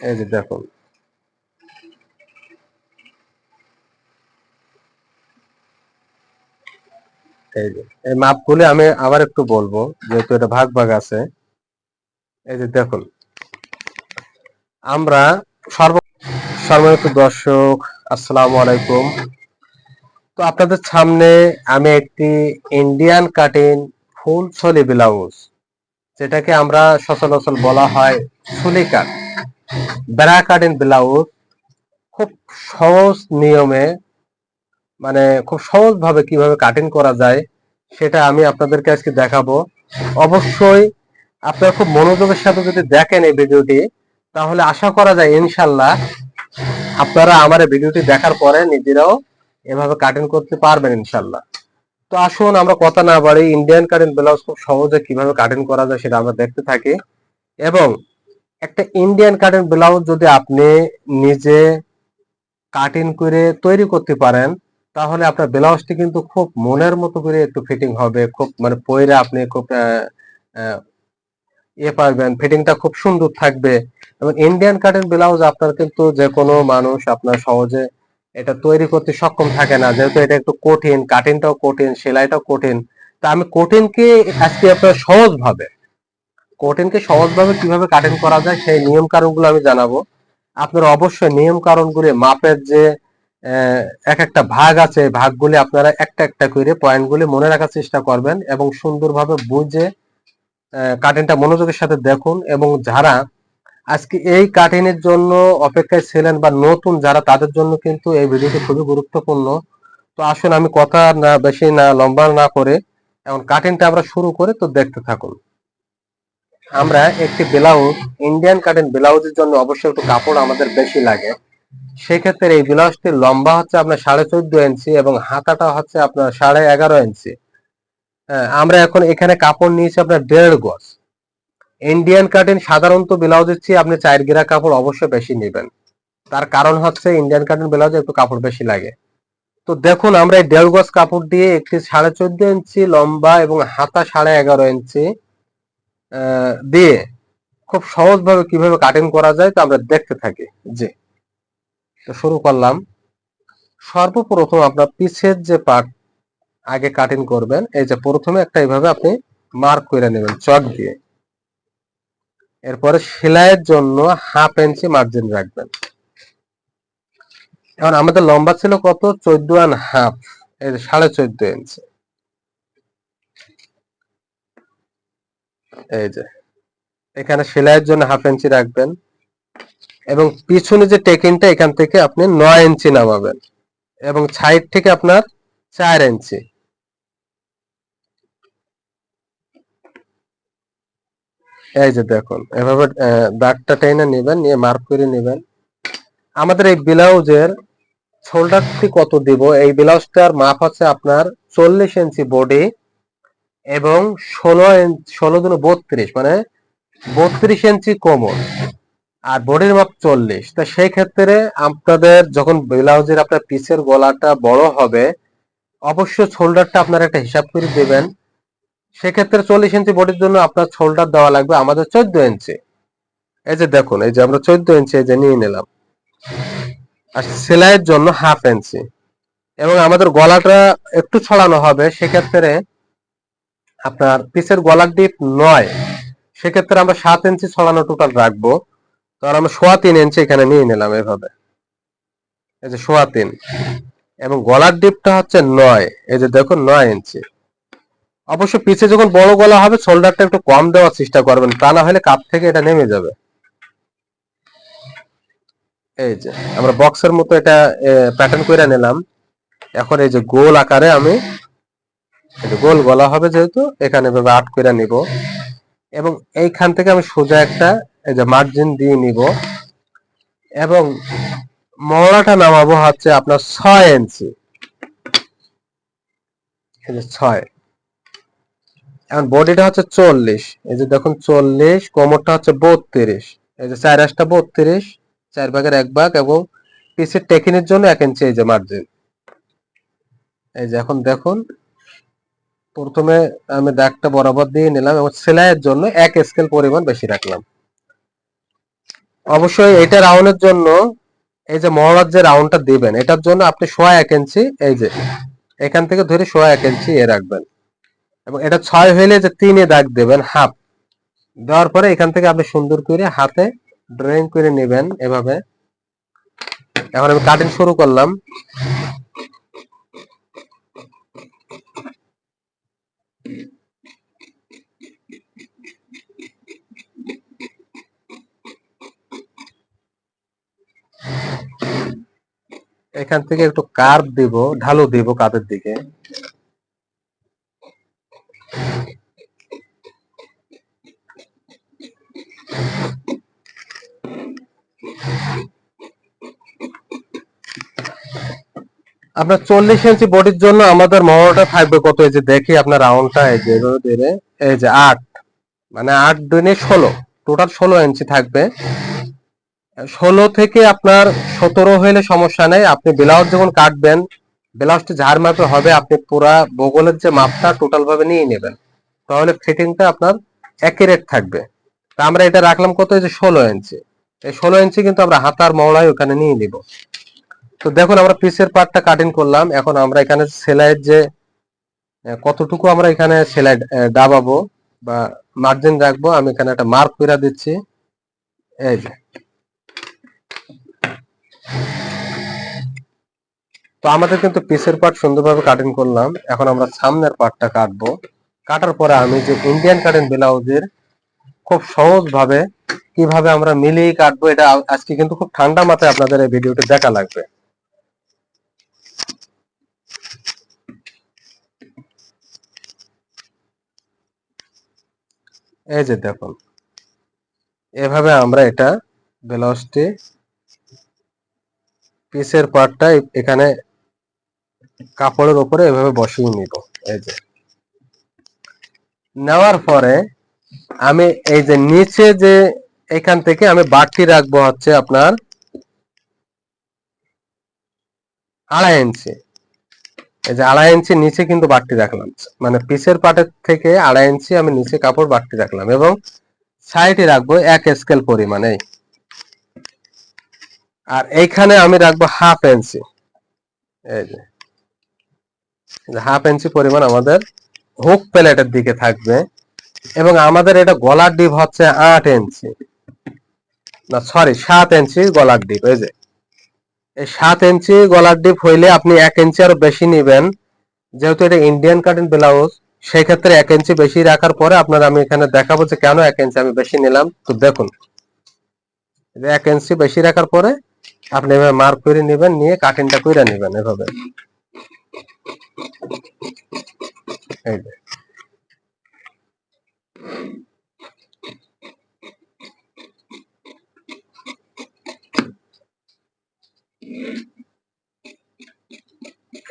এই যে দেখুন এই যে, এই মাপগুলি আমি আবার একটু বলব, যেহেতু এটা ভাগ ভাগ আছে। এই যে দেখুন, আমরা সর্ব সম্মানিত দর্শক, আসসালামু আলাইকুম। তো আপনাদের সামনে আমি একটি ইন্ডিয়ান কাটিং ফুল ছলি ব্লাউজ যেটাকে আমরা সচরাচর বলা হয় সুলি কাট বেড়া কাটিং ব্লাউজ খুব সহজ নিয়মে মানে খুব সহজভাবে কীভাবে কাটিং করা যায়, সেটা আমি আপনাদেরকে আজকে দেখাবো। অবশ্যই আপনারা খুব মনোযোগের সাথে যদি দেখেন এই ভিডিওটি, তাহলে আশা করা যায় ইনশাল্লাহ আপনারা আমার ভিডিওটি দেখার পরে নিজেরাও এভাবে কাটিং করতে পারবেন ইনশাল্লাহ তো আসুন, আমরা কথা না বাড়ি ইন্ডিয়ান কাটিং ব্লাউজ খুব সহজে কীভাবে কাটিং করা যায় সেটা আমরা দেখতে থাকি। এবং একটা ইন্ডিয়ান কাটিং ব্লাউজ যদি আপনি নিজে কাটিং করে তৈরি করতে পারেন, তাহলে আপনার ব্লাউজটি কিন্তু খুব মনের মতো করে একটু ফিটিং হবে, খুব মানে পরে আপনি খুব ইয়ে পারবেন ফিটিংটা খুব সুন্দর থাকবে। এবং ইন্ডিয়ান কাটিং ব্লাউজ আপনার কিন্তু যে কোনো মানুষ আপনার সহজে এটা তৈরি করতে সক্ষম থাকে না, যেহেতু এটা একটু কঠিন কাটিংটাও কঠিন, সেলাইটাও কঠিন। তা আমি কঠিনকে আজকে আপনার সহজ ভাবে কঠিনকে সহজ ভাবে কীভাবে কাটিং করা যায় সেই নিয়ম কারণগুলো আমি জানাব। আপনারা অবশ্যই নিয়ম কারণগুলি মাপের যে এক একটা ভাগ আছে ভাগগুলি আপনারা একটা একটা করে পয়েন্টগুলি মনে রাখার চেষ্টা করবেন এবং সুন্দরভাবে বুঝে কাটিংটা মনোযোগের সাথে দেখুন এবং যারা আজকে এই কাটিংয়ের জন্য অপেক্ষায় ছিলেন বা নতুন যারা তাদের জন্য কিন্তু এই ভিডিওটি খুবই গুরুত্বপূর্ণ। তো আসুন আমি কথা না বেশি না লম্বা না করে এখন কাটিংটা আমরা শুরু করে তো দেখতে থাকুন। আমরা একটি ব্লাউজ ইন্ডিয়ান কাটিং ব্লাউজের জন্য অবশ্যই একটু কাপড় আমাদের বেশি লাগে। সেক্ষেত্রে এই ব্লাউজটির লম্বা হচ্ছে আপনার সাড়ে চোদ্দ ইঞ্চি এবং হাতাটা হচ্ছে আপনার সাড়ে এগারো ইঞ্চি। হ্যাঁ, আমরা এখন এখানে কাপড় নিয়েছি আপনার দেড় গজ। ইন্ডিয়ান কাটিং সাধারণত ব্লাউজের চেয়ে আপনি চায়ের গেরা কাপড় অবশ্যই বেশি নেবেন। তার কারণ হচ্ছে ইন্ডিয়ান কাটিং ব্লাউজে একটু কাপড় বেশি লাগে। তো দেখুন, আমরা এই দেড় গজ কাপড় দিয়ে একটি সাড়ে চোদ্দ ইঞ্চি লম্বা এবং হাতা সাড়ে এগারো ইঞ্চি দিয়ে খুব সহজভাবে কীভাবে কাটিং করা যায় তো আমরা দেখতে থাকি। জি। তো শুরু করলাম। সর্বপ্রথম আপনার পিছের যে পার্ট আগে কাটিং করবেন, এই যে প্রথমে একটা এইভাবে আপনি মার্ক করে নেবেন, চক দিয়ে। এরপরে সেলাইয়ের জন্য হাফ ইঞ্চি মার্জিন রাখবেন। এখন আমাদের লম্বা ছিল কত? চোদ্দ অ্যান্ড হাফ সাড়ে চোদ্দ ইঞ্চি এই যে, এখানে সেলাইয়ের জন্য হাফ ইঞ্চি রাখবেন। এবং পিছনে যে টেকিংটা এখান থেকে আপনি নয় ইঞ্চি নামাবেন। এবং সাইড থেকে আপনার চার ইঞ্চি এই যে দেখুন, এভাবে দাগটা টেনে নেবেন, নিয়ে মার্ক করে নেবেন। আমাদের এই ব্লাউজের শোল্ডারটি কত দিব? এই ব্লাউজটার মাপ হচ্ছে আপনার চল্লিশ ইঞ্চি বডি এবং ষোলো ষোলো দুনো বত্রিশ মানে বত্রিশ ইঞ্চি কোমর আর বডির মাপ চল্লিশ। তা সেই ক্ষেত্রে আপনাদের যখন ব্লাউজের আপনার পিসের গলাটা বড় হবে, অবশ্যই শোল্ডারটা আপনারা একটা হিসাব করে দেবেন। সেক্ষেত্রে চল্লিশ ইঞ্চি বডির জন্য আপনার শোল্ডার দেওয়া লাগবে আমাদের চোদ্দ ইঞ্চি এই যে দেখুন, এই যে আমরা চোদ্দ ইঞ্চি এই যে নিয়ে নিলাম। আর সেলাইয়ের জন্য হাফ ইঞ্চি এবং আমাদের গলাটা একটু ছড়ানো হবে, সেক্ষেত্রে আপনার পিসের গলার ডিপ নয়। সেক্ষেত্রে আমরা সাত ইঞ্চি ছড়ানো টোটাল রাখব। আর আমরা সোয়া তিন ইঞ্চি এখানে নিয়ে নিলাম এভাবে। এই যে সোয়া তিন। এবং গলার ডিপটা হচ্ছে নয়। এই যে দেখুন, নয় ইঞ্চি অবশ্য পিছে যখন বড় গলা হবে শোল্ডারটা একটু কম দেওয়ার চেষ্টা করবেন, তা না হলে কাপ থেকে এটা নেমে যাবে। এই যে, আমরা বক্সের মতো এটা প্যাটার্ন করে নিলাম। এখন এই যে গোল আকারে আমি গোল গলা হবে যেহেতু, এখানে এভাবে আট করে নিব। এবং এইখান থেকে আমি সোজা একটা, এই যে মার্জিন দিয়ে নিব। এবং মহড়াটা নামাবো হচ্ছে আপনার ছয় ইঞ্চি ছয়। এখন বডিটা হচ্ছে চল্লিশ। এই যে দেখুন চল্লিশ, কোমরটা হচ্ছে বত্রিশ। এই যে চার আশটা বত্রিশ, চার ভাগের এক ভাগ এবং পিসের টেকিনের জন্য এক ইঞ্চি এই যে মার্জিন এই যে এখন দেখুন, প্রথমে আমি দাগটা বরাবর দিয়ে নিলাম এবং সেলাইয়ের জন্য এক স্কেল পরিমাণ বেশি রাখলাম। অবশ্যই এটা রাউন্ডের জন্য এই যে মহড়ার যে রাউন্ডটা দিবেন, এটার জন্য আপনি সোয়া এক ইঞ্চি এই যে, এখান থেকে ধরে সোয়া এক ইঞ্চি এ রাখবেন। এবং এটা ছয় হইলে যে তিনে দাগ দেবেন হাফ। দেওয়ার পরে এখান থেকে আপনি সুন্দর করে হাতে ড্রয়িং করে নেবেন এভাবে। এখন আমি কাটিং শুরু করলাম। এখান থেকে একটু কার্ভ দিব, ঢালু দিব কাদের দিকে। আপনার চল্লিশ ইঞ্চি বডির জন্য আমাদের মহড়াটা থাকবে কত? এই যে দেখি আপনার রাউন্ডটা এই যে এই যে আট মানে আট দিনে ষোলো টোটাল ষোলো ইঞ্চি থাকবে। ষোলো থেকে আপনার সতেরো হইলে সমস্যা নেই, আপনি ব্লাউজ যখন কাটবেন ব্লাউজটি যার মাপে হবে, আপনি পুরা বগলের যে মাপটা টোটাল ভাবে নিয়ে নেবেন, তাহলে ফিটিংটা আপনার অ্যাকুরেট থাকবে। তা আমরা এটা রাখলাম কত? যে ষোলো ইঞ্চি এই ষোলো ইঞ্চি কিন্তু আমরা হাতার মহড়ায় ওখানে নিয়ে নিব। তো দেখুন, আমরা পিসের পার্টটা কাটিং করলাম। এখন আমরা এখানে সেলাইয়ের যে কতটুকু আমরা এখানে সেলাই দাবাবো বা মার্জিন রাখব, আমি এখানে একটা মার্ক করে দিচ্ছি। এই যে। তো আমাদের কিন্তু পিসের পার্ট সুন্দরভাবে কাটিং করলাম। এখন আমরা সামনের পার্টটা কাটবো। কাটার পরে আমি যে ইন্ডিয়ান কাটিং ব্লাউজের খুব সহজ ভাবে কীভাবে আমরা মিলিয়ে কাটবো, এটা আজকে কিন্তু খুব ঠান্ডা মাথায় আপনাদের এই ভিডিওটি দেখা লাগবে। এই যে দেখুন, এভাবে আমরা এটা ব্লাউজটি পিসের পার্টটা এখানে কাপড়ের উপরে এভাবে বসিয়ে নিব, এই যে। নেওয়ার পরে আমি এই যে নিচে যে এখান থেকে আমি বাড়তি রাখব হচ্ছে আপনার আড়াই ইঞ্চি। এই যে আড়াই ইঞ্চি নিচে কিন্তু বাড়তি রাখলাম। মানে পিসের পাটের থেকে আড়াই ইঞ্চি আমি নিচে কাপড় বাড়তি রাখলাম এবং সাইডে রাখব এক স্কেল পরিমাণে। আর এইখানে আমি রাখব হাফ ইঞ্চি। এই যে। হাফ ইঞ্চি পরিমাণ আমাদের হুক প্লেটের দিকে থাকবে এবং আমাদের এটা গলার ডিপ হচ্ছে আট ইঞ্চি না সরি সাত ইঞ্চি গলার ডিপ এই যে। এই সাত ইঞ্চি গলার ডিপ হইলে আপনি এক ইঞ্চি আরও বেশি নিবেন। যেহেতু এটা ইন্ডিয়ান কাটিং ব্লাউজ সেই ক্ষেত্রে এক ইঞ্চি বেশি রাখার পরে আপনার আমি এখানে দেখাবো যে কেন এক ইঞ্চি আমি বেশি নিলাম। তো দেখুন এক ইঞ্চি বেশি রাখার পরে আপনি এভাবে মার্ক করে নেবেন, নিয়ে কাটিংটা করে নেবেন এভাবে। এই যে।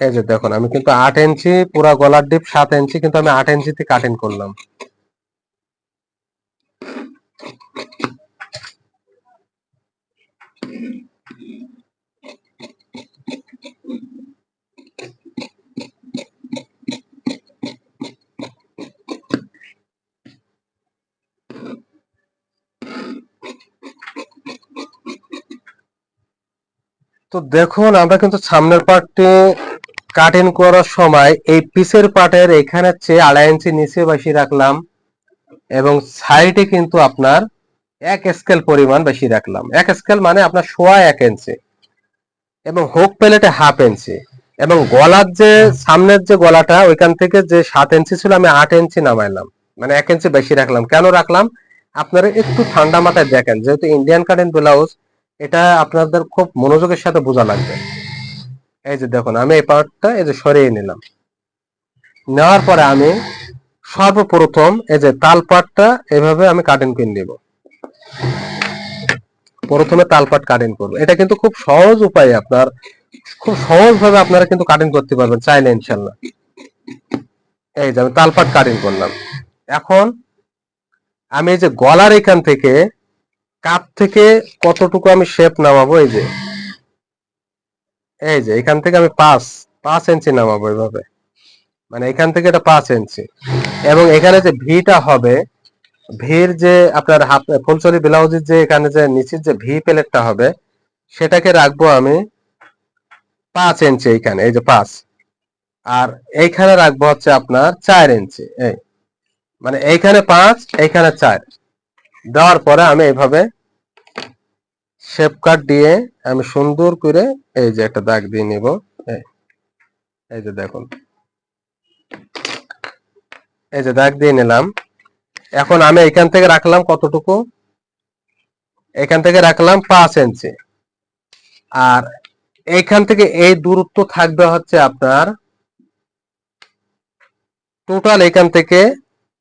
এই যে দেখুন, আমি কিন্তু আট ইঞ্চি, পুরা গলার ডিপ সাত ইঞ্চি, কিন্তু আমি আট ইঞ্চিতে কাটিং করলাম। তো দেখুন, আমরা কিন্তু সামনের পার্টটি কাটিং করার সময় এই পিসের পার্টের এখানে চেয়ে আড়াই ইঞ্চি নিচে বেশি রাখলাম এবং সাইডে কিন্তু আপনার এক স্কেল পরিমাণ বেশি রাখলাম। এক স্কেল মানে আপনার সোয়া এক ইঞ্চি এবং হোক প্লেটে হাফ ইঞ্চি এবং গলার যে, সামনের যে গলাটা, ওইখান থেকে যে সাত ইঞ্চি ছিল, আমি আট ইঞ্চি নামাইলাম। মানে এক ইঞ্চি বেশি রাখলাম। কেন রাখলাম? আপনারা একটু ঠান্ডা মাথায় দেখেন, যেহেতু ইন্ডিয়ান কাটিং ব্লাউজ এটা আপনাদের খুব মনোযোগের সাথে বোঝা লাগবে। এই যে দেখুন, আমি এই পার্টটা এই যে সরিয়ে নিলাম। নেওয়ার পরে আমি সর্বপ্রথম এই যে তাল পাটটা এভাবে আমি কাটিং করে নিব প্রথমে তাল পাট কাটিং করব। এটা কিন্তু খুব সহজ উপায় আপনার, খুব সহজ ভাবে আপনারা কিন্তু কাটিং করতে পারবেন চাইলে ইনশাল্লাহ। এই যে আমি তাল পাট কাটিং করলাম। এখন আমি এই যে গলার এখান থেকে কাপ থেকে কতটুকু আমি শেপ নামাবো, এই যে? এই যে, এখান থেকে আমি পাঁচ পাঁচ ইঞ্চি নামাবো এইভাবে মানে এখান থেকে এটা পাঁচ ইঞ্চি এবং এখানে যে ভিটা হবে, ভির যে আপনার হাফ ফুলচলি ব্লাউজের যে এখানে যে নিচের যে ভি প্লেটটা হবে, সেটাকে রাখব আমি পাঁচ ইঞ্চি এইখানে, এই যে পাঁচ। আর এইখানে রাখব হচ্ছে আপনার চার ইঞ্চি এই। মানে এইখানে পাঁচ, এইখানে চার। দেওয়ার পরে আমি এইভাবে শেপ কাট দিয়ে আমি সুন্দর করে এই যে একটা দাগ দিয়ে নিব। এই যে দেখুন। এই যে দাগ দিয়ে নিলাম। এখন আমি এখান থেকে রাখলাম কতটুকু? এখান থেকে রাখলাম পাঁচ ইঞ্চি। আর এইখান থেকে এই দূরত্ব থাকবে হচ্ছে আপনার টোটাল এখান থেকে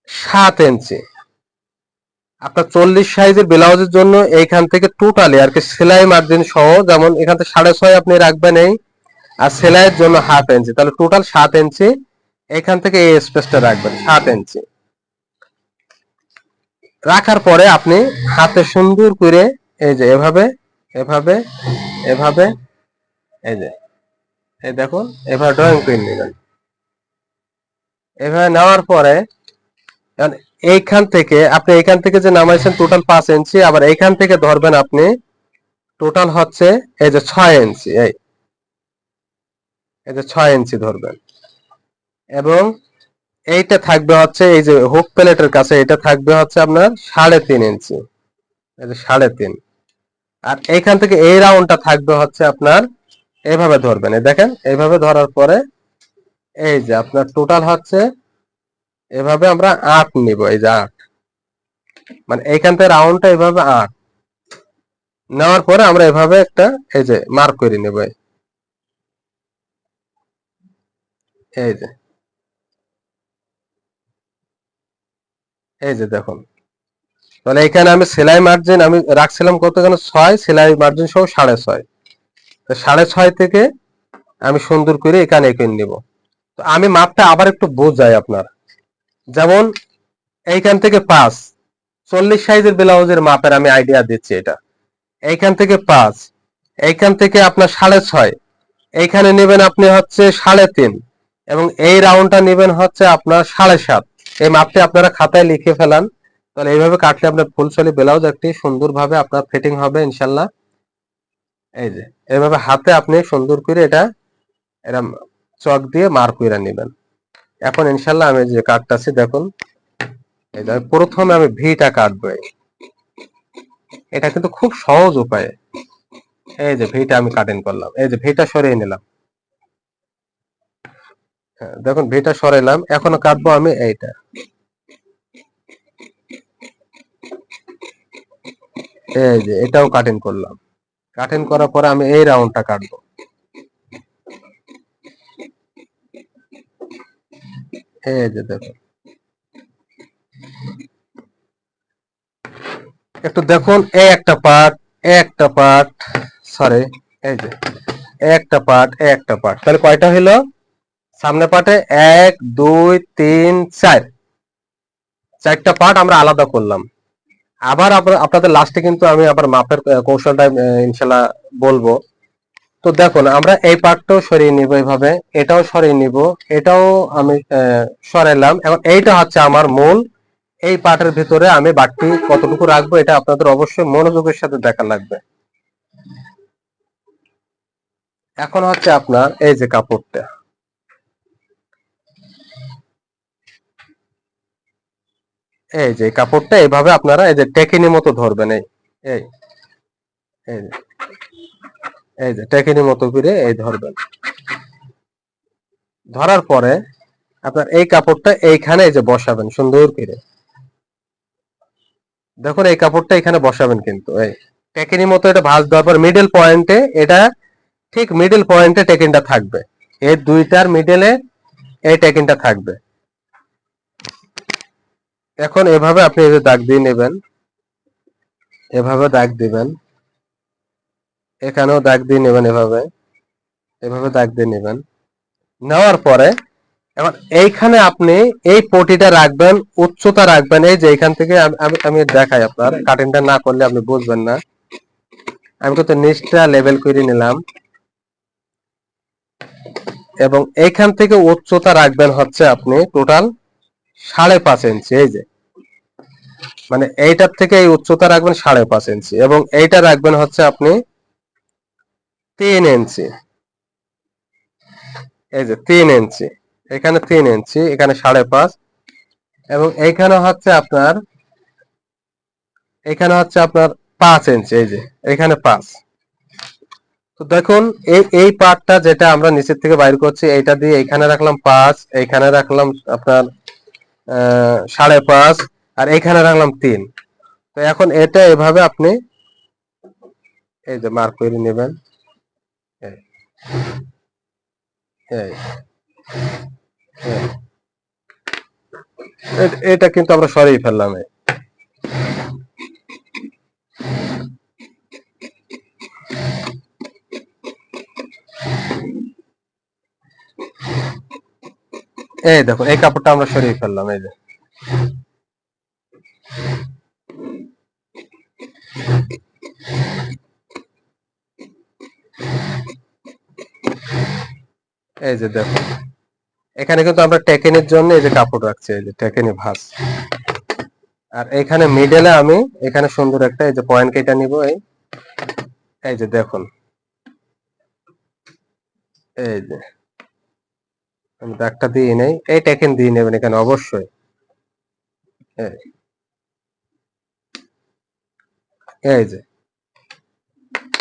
সাত ইঞ্চি। আপনার চল্লিশ সাইজের ব্লাউজের জন্য এইখান থেকে টোটালি আর কি সেলাই মার্জিন সহ, যেমন এখান থেকে সাড়ে ছয় আপনি রাখবেন এই, আর সেলাইয়ের জন্য হাফ ইঞ্চি তাহলে টোটাল সাত ইঞ্চি এখান থেকে এই স্পেসটা রাখবেন, সাত ইঞ্চি রাখার পরে আপনি হাতে সুন্দর করে এই যে এভাবে এভাবে এভাবে, এই যে, এই দেখুন, এভাবে ড্রয়িং করে নেবেন এভাবে নেওয়ার পরে এইখান থেকে, আপনি এইখান থেকে যে নামাইছেন টোটাল পাঁচ ইঞ্চি, আবার এইখান থেকে ধরবেন আপনি টোটাল হচ্ছে এই যে ছয় ইঞ্চি, এই। এই যে ছয় ইঞ্চি ধরবেন। এবং এইটা থাকবে হচ্ছে এই যে হুক প্লেটের কাছে, এটা থাকবে হচ্ছে আপনার সাড়ে তিন ইঞ্চি। এই যে সাড়ে তিন। আর এইখান থেকে এই রাউন্ডটা থাকবে হচ্ছে আপনার, এইভাবে ধরবেন। এই দেখেন, এইভাবে ধরার পরে এই যে আপনার টোটাল হচ্ছে এভাবে আমরা আট নিব, এই যে আট। মানে এইখান থেকে রাউন্ডটা এভাবে আট। নেওয়ার পরে আমরা এভাবে একটা, এই যে মার্ক করে নেব। এই। যে। এই যে দেখুন। তাহলে এখানে আমি সেলাই মার্জিন আমি রাখছিলাম কত এখানে? ছয়, সেলাই মার্জিন সহ সাড়ে ছয়। তো সাড়ে ছয় থেকে আমি সুন্দর করে এখানে এখানে নিব। তো আমি মাপটা আবার একটু বোঝাই আপনার। যেমন এইখান থেকে পাঁচ, চল্লিশ সাইজের ব্লাউজের মাপের আমি আইডিয়া দিচ্ছি এটা। এইখান থেকে পাঁচ, এইখান থেকে আপনার সাড়ে ছয়, এইখানে নেবেন আপনি হচ্ছে সাড়ে তিন এবং এই রাউন্ডটা নেবেন হচ্ছে আপনার সাড়ে সাত। এই মাপটি আপনারা খাতায় লিখে ফেলান, তাহলে এইভাবে কাটলে আপনার ফুলছলি ব্লাউজ একটি সুন্দরভাবে আপনার ফিটিং হবে ইনশাল্লাহ। এই যে, এইভাবে হাতে আপনি সুন্দর করে এটা এরম চক দিয়ে মার্ক করে নেবেন। এখন ইনশাল্লাহ আমি যে কাটতেছি দেখুন। প্রথমে আমি ভিটা কাটবো এটা কিন্তু খুব সহজ উপায়ে। এই যে ভিটা আমি কাটিং করলাম। এই যে ভিটা সরিয়ে নিলাম। হ্যাঁ, দেখুন ভিটা সরাইলাম এখন কাটবো আমি এইটা। এই যে এটাও কাটিং করলাম। কাটিং করার পরে আমি এই রাউন্ডটা কাটবো। এই যে দেখুন একটু দেখুন এই একটা পার্ট একটা পার্ট সরি এই যে, একটা পার্ট একটা পার্ট তাহলে কয়টা হইল সামনে পার্টে এক, দুই, তিন, চার। চারটা পার্ট আমরা আলাদা করলাম। আবার আপনাদের লাস্টে কিন্তু আমি আবার মাপের কৌশলটা ইনশাল্লাহ বলব। তো দেখুন, আমরা এই পার্টটাও সরিয়ে নিব এইভাবে, এটাও সরিয়ে নিব, এটাও আমি সরাইলাম। এখন এইটা হচ্ছে আমার মূল, এই পার্টের ভিতরে আমি বাড়তি কতটুকু রাখব, এটা আপনাদের অবশ্যই মনোযোগের সাথে দেখা লাগবে। এখন হচ্ছে আপনার এই যে কাপড়টা। এই যে কাপড়টা, এইভাবে আপনারা এই যে টেকিনি মতো ধরবেন, এই এই এই যে, টেকিনি মতো করে এই ধরবেন। ধরার পরে আপনার এই কাপড়টা এইখানে এই যে বসাবেন, সুন্দর করে। দেখুন, এই কাপড়টা এখানে বসাবেন কিন্তু, এই টেকিনি মতো এটা ভাঁজ দেওয়ার পর মিডল পয়েন্টে এটা ঠিক মিডল পয়েন্টে টেকিনটা থাকবে। এই দুইটার মিডলে এই টেকিনটা থাকবে। এখন এভাবে আপনি এই যে দাগ দিয়ে নেবেন, এভাবে দাগ দিবেন। এখানেও দাগ দিয়ে নেবেন এভাবে। এভাবে দাগ দিয়ে নেবেন। নেওয়ার পরে এখন এইখানে আপনি এই পটিটা রাখবেন, উচ্চতা রাখবেন, এই যে এখান থেকে আমি- দেখাই আপনার, কাটিংটা না করলে আপনি বুঝবেন না। আমি কিন্তু নিচটা লেভেল করে নিলাম। এবং এইখান থেকে উচ্চতা রাখবেন হচ্ছে আপনি টোটাল সাড়ে পাঁচ ইঞ্চি এই যে। মানে এইটার থেকে এই উচ্চতা রাখবেন সাড়ে পাঁচ ইঞ্চি এবং এইটা রাখবেন হচ্ছে আপনি তিন ইঞ্চি এই যে তিন ইঞ্চি এখানে তিন ইঞ্চি এখানে সাড়ে পাঁচ। এবং এইখানে হচ্ছে আপনার, এখানে হচ্ছে আপনার পাঁচ ইঞ্চি এই যে, এখানে পাঁচ। তো দেখুন, এই এই পার্টটা যেটা আমরা নিচের থেকে বাইর করছি, এইটা দিয়ে এখানে রাখলাম পাঁচ এইখানে রাখলাম আপনার সাড়ে পাঁচ, আর এইখানে রাখলাম তিন। তো এখন এটা এভাবে আপনি, এই যে মার্ক করে নেবেন। এই এই। এটা কিন্তু আমরা সরিয়ে ফেললাম। এই দেখো, এই কাপড়টা আমরা সরিয়ে ফেললাম, এই যে এই যে দেখো। এখানে কিন্তু আমরা টেকেনের জন্য এই যে কাপড় রাখছি, এই যে টেকেনি ভাঁজ। আর এখানে মিডলে আমি এখানে সুন্দর একটা এই যে পয়েন্ট কেটে নিব এই। এই যে দেখুন। এই যে। আমি দাগটা দিয়ে নেই। এই টেকেন দিয়ে নেবেন এখানে অবশ্যই। এই যে।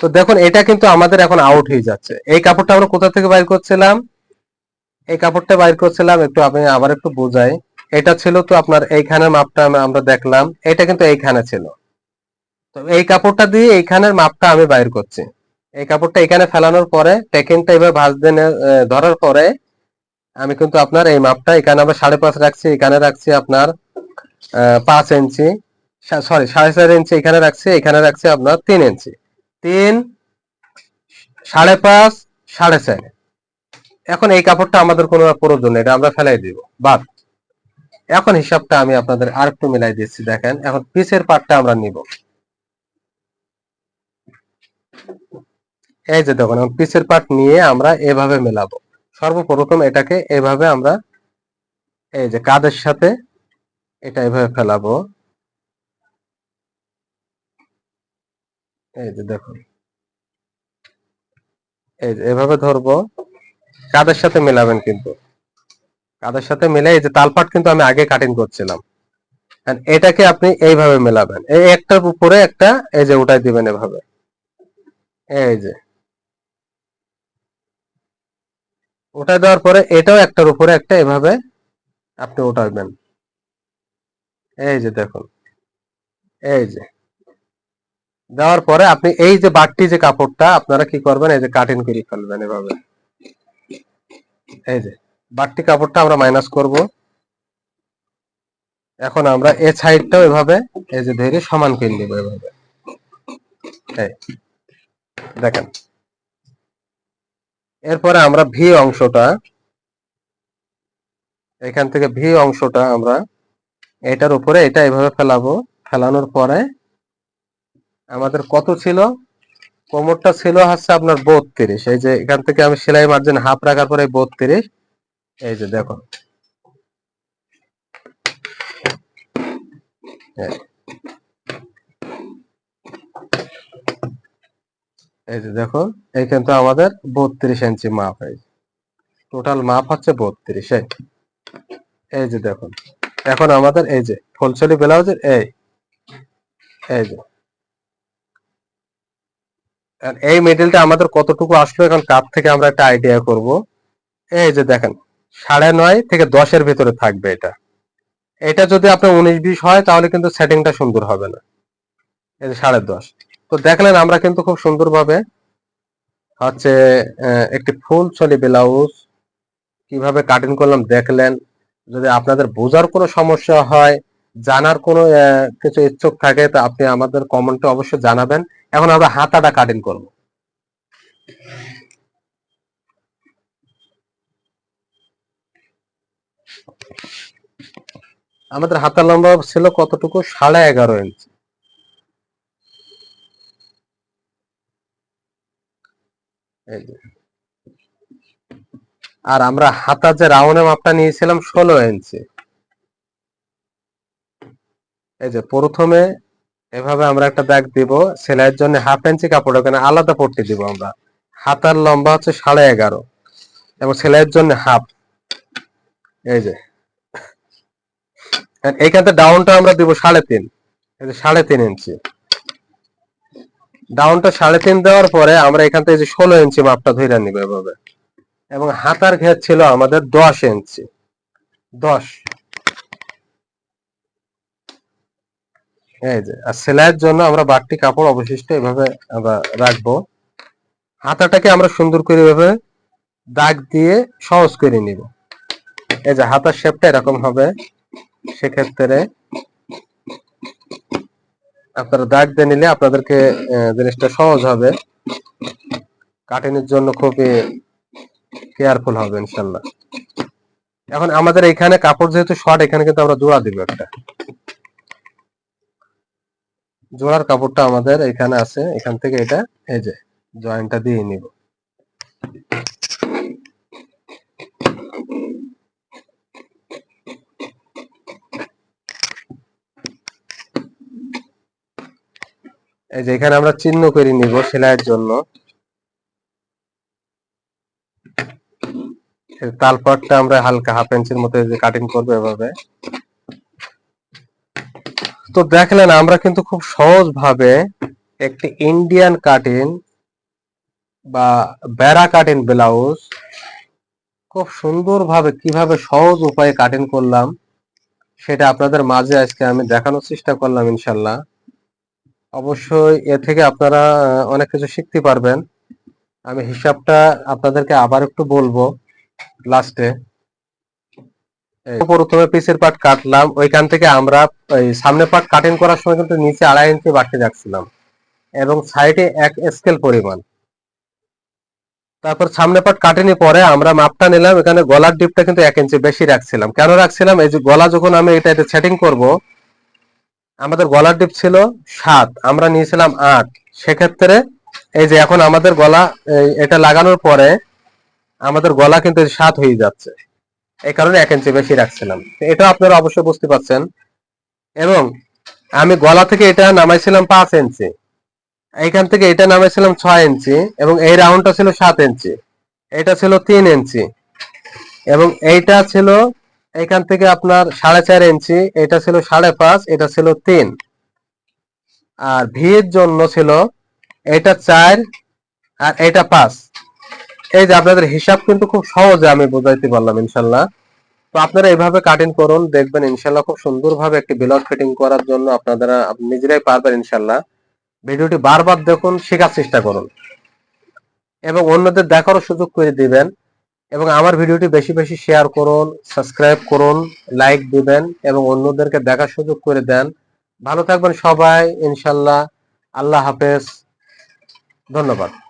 তো দেখুন এটা কিন্তু আমাদের এখন আউট হয়ে যাচ্ছে। এই কাপড়টা আমরা কোথা থেকে বাইর করছিলাম? এই কাপড়টা বাইর করছিলাম একটু আমি আবার একটু বোঝাই। এটা ছিল তো আপনার এইখানের মাপটা আমরা- দেখলাম। এটা কিন্তু এইখানে ছিল। তো এই কাপড়টা দিয়ে এইখানের মাপটা আমি বাইর করছি। এই কাপড়টা এখানে ফেলানোর পরে টেকিংটা এবার ভাঁজ দিয়ে নে- আহ, ধরার পরে আমি কিন্তু আপনার এই মাপটা এখানে আমরা সাড়ে পাঁচ রাখছি এখানে রাখছি আপনার পাঁচ ইঞ্চি সরি সাড়ে চার ইঞ্চি এখানে রাখছি এখানে রাখছি আপনার তিন ইঞ্চি। তিন, সাড়ে পাঁচ, সাড়ে চার। এখন এই কাপড়টা আমাদের কোনো প্রয়োজন এটা আমরা ফেলাই দিব, বাদ। এখন হিসাবটা আমি আপনাদের আর একটু মিলাই দিচ্ছি, দেখেন, এখন পিসের পার্টটা আমরা নিব। এই যে দেখুন, এখন পিসের পার্ট নিয়ে আমরা এভাবে মেলাবো। সর্বপ্রথম এটাকে এভাবে আমরা এই যে কাদের সাথে এটা এভাবে ফেলাবো। এই যে দেখুন। এই যে এভাবে ধরবো, কাদের সাথে মেলাবেন কিন্তু? কাদের সাথে মিলে, এই যে তালপাট কিন্তু আমি আগে কাটিং করছিলাম। এটাকে আপনি এইভাবে মেলাবেন। এই একটার উপরে একটা, এই যে উঠাই দিবেন এভাবে। এই যে। উঠাই দেওয়ার পরে এটাও একটার উপরে একটা এভাবে আপনি উঠাবেন। এই যে দেখুন। এই যে। দেওয়ার পরে আপনি এই যে বাড়তি যে কাপড়টা, আপনারা কি করবেন? এই যে কাটিং করে ফেলবেন এভাবে। এই যে বাড়তি কাপড়টা আমরা মাইনাস করব। এখন আমরা এ সাইডটাও এভাবে, এই যে ধরে সমান করে নিব এভাবে। এই দেখেন। এরপরে আমরা ভি অংশটা, এখান থেকে ভি অংশটা আমরা এটার উপরে এটা এভাবে ফেলাবো। ফেলানোর পরে আমাদের কত ছিল? কোমরটা ছিল হচ্ছে আপনার বত্রিশ। এই যে এখান থেকে আমি সেলাই মার্জিন হাফ রাখার পরে বত্রিশ। এই যে দেখো। এই। যে দেখো, এই কিন্তু আমাদের বত্রিশ ইঞ্চি মাপ এই টোটাল মাপ হচ্ছে বত্রিশ, এই। এই যে দেখুন। এখন আমাদের এই যে, ফুলছড়ি ব্লাউজের এই। এই যে। এই মেটেরিয়ালটা আমাদের কতটুকু আসলো এখন কাপ থেকে আমরা একটা আইডিয়া করব? এই যে দেখেন, সাড়ে নয় থেকে দশের ভিতরে থাকবে এটা। এটা যদি আপনার উনিশ বিশ হয়, তাহলে কিন্তু সেটিংটা সুন্দর হবে না। এই যে সাড়ে দশ। তো দেখলেন আমরা কিন্তু খুব সুন্দরভাবে হচ্ছে একটি ফুল চলি ব্লাউজ কীভাবে কাটিং করলাম দেখলেন। যদি আপনাদের বোঝার কোনো সমস্যা হয়, জানার কোনো কিছু ইচ্ছুক থাকে, তা আপনি আমাদের কমেন্টে অবশ্যই জানাবেন। এখন আমরা হাতাটা কাটিং করব। আমাদের হাতা লম্বা ছিল কতটুকু? সাড়ে এগারো ইঞ্চি। আর আমরা হাতা যে রাউন্ডের মাপটা নিয়েছিলাম ষোলো ইঞ্চি এই যে প্রথমে এভাবে আমরা একটা দাগ দিব, সেলাইয়ের জন্য হাফ ইঞ্চি কাপড়, ওখানে আলাদা পট্টি দিব আমরা। হাতার লম্বা হচ্ছে সাড়ে এগারো, এবং সেলাইয়ের জন্য হাফ এই যে। এইখানতে ডাউনটা আমরা দিব সাড়ে তিন, এই যে সাড়ে তিন ইঞ্চি ডাউনটা সাড়ে তিন দেওয়ার পরে আমরা এখান থেকে ষোলো ইঞ্চি মাপটা ধরে নিব এভাবে। এবং হাতার ঘের ছিল আমাদের দশ ইঞ্চি দশ। আর সেলাইয়ের জন্য আমরা বাড়তি কাপড় অবশিষ্ট এভাবে আমরা রাখব। হাতাটাকে আমরা সুন্দর করে এভাবে দাগ দিয়ে সহজ করে নিব। এই যে, হাতার শেপটা এরকম হবে। সেক্ষেত্রে আপনারা দাগ দিয়ে নিলে আপনাদেরকে জিনিসটা সহজ হবে। কাটিংয়ের জন্য খুবই কেয়ারফুল হবে ইনশাল্লাহ এখন আমাদের এখানে কাপড় যেহেতু শর্ট এখানে কিন্তু আমরা জোড়া দিব একটা। জোড়ার কাপড়টা আমাদের এখানে আছে। এখান থেকে এটা, এই যে, জয়েন্টটা দিয়ে নিব। এই যে, এখানে আমরা চিহ্ন করে নিব সেলাইয়ের জন্য। তালপাটটা আমরা হালকা হাফ ইঞ্চির মতো কাটিং করব এভাবে। তো দেখলেন, আমরা কিন্তু খুব সহজ ভাবে একটি ইন্ডিয়ান কাটিং বা বেড়া কাটিং ব্লাউজ খুব সুন্দরভাবে কীভাবে সহজ উপায়ে কাটিং করলাম, সেটা আপনাদের মাঝে আজকে আমি দেখানোর চেষ্টা করলাম ইনশাল্লাহ অবশ্যই এ থেকে আপনারা অনেক কিছু শিখতে পারবেন। আমি হিসাবটা আপনাদেরকে আবার একটু বলব লাস্টে প্রথমে পিসের কাটলাম, ওইখান থেকে আমরা সামনে কাটিং করার সময় কিন্তু নিচে আড়াই ইঞ্চি বাড়তে রাখছিলাম এবং সাইডে এক স্কেল পরিমাণ। তারপর সামনে কাটিনি পরে আমরা মাপটা নিলাম, এখানে গলার ডিপটা কিন্তু এক ইঞ্চি বেশি রাখছিলাম। কেন রাখছিলাম? এই যে গলা যখন আমি এটা সেটিং করব, আমাদের গলার ডিপ ছিল সাত, আমরা নিয়েছিলাম আট। সেক্ষেত্রে এই যে এখন আমাদের গলা এটা লাগানোর পরে আমাদের গলা কিন্তু সাত হয়ে যাচ্ছে। এই কারণে এক ইঞ্চি বেশি রাখছিলাম। এটা আপনারা অবশ্যই বুঝতে পারছেন। এবং আমি গলা থেকে এটা নামাইছিলাম পাঁচ ইঞ্চি এইখান থেকে এটা নামাইছিলাম ছয় ইঞ্চি এবং এই রাউন্ডটা ছিল সাত ইঞ্চি এটা ছিল তিন ইঞ্চি এবং এইটা ছিল এইখান থেকে আপনার সাড়ে চার ইঞ্চি এটা ছিল সাড়ে পাঁচ, এটা ছিল তিন। আর ভি এর জন্য ছিল এটা চার আর এটা পাঁচ। এই যে আপনাদের হিসাব কিন্তু খুব সহজে আমি বোঝাইতে পারলাম, ইনশাল্লাহ। তো আপনারা এইভাবে কাটিং করুন, দেখবেন ইনশাল্লাহ খুব সুন্দরভাবে একটি ব্লাউজ ফিটিং করার জন্য আপনারা নিজেরাই পারবেন, ইনশাল্লাহ। ভিডিওটি বারবার দেখুন, শেখার চেষ্টা করুন। এবং অন্যদের দেখারও সুযোগ করে দিবেন। এবং আমার ভিডিওটি বেশি বেশি শেয়ার করুন সাবস্ক্রাইব করুন লাইক দিবেন, এবং অন্যদেরকে দেখার সুযোগ করে দেন। ভালো থাকবেন সবাই, ইনশাল্লাহ। আল্লাহ হাফেজ। ধন্যবাদ।